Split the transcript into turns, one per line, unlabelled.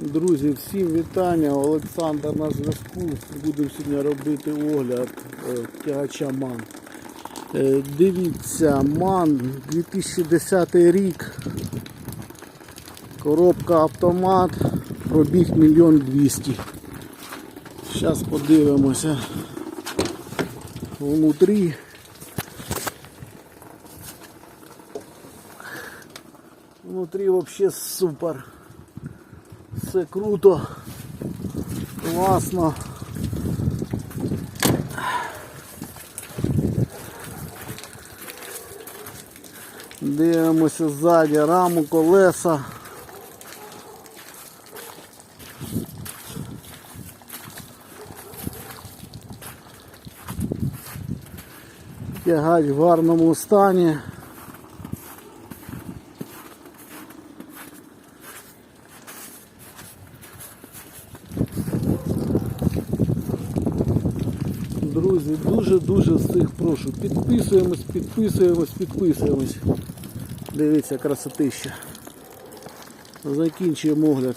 Друзі, всім вітання. Олександр на зв'язку. Будемо сьогодні робити огляд е, тягача МАН. Е, Дивіться, МАН 2010 рік. Коробка автомат, пробіг мільйон двісті. Зараз подивимося внутрі. Внутрі вообще супер. Все круто, класно. Дивимося ззаді раму, колеса. Тягач в гарному стані. Друзі, дуже-дуже всіх прошу. Підписуємось, підписуємось, підписуємось. Дивіться, красотища. Закінчуємо огляд.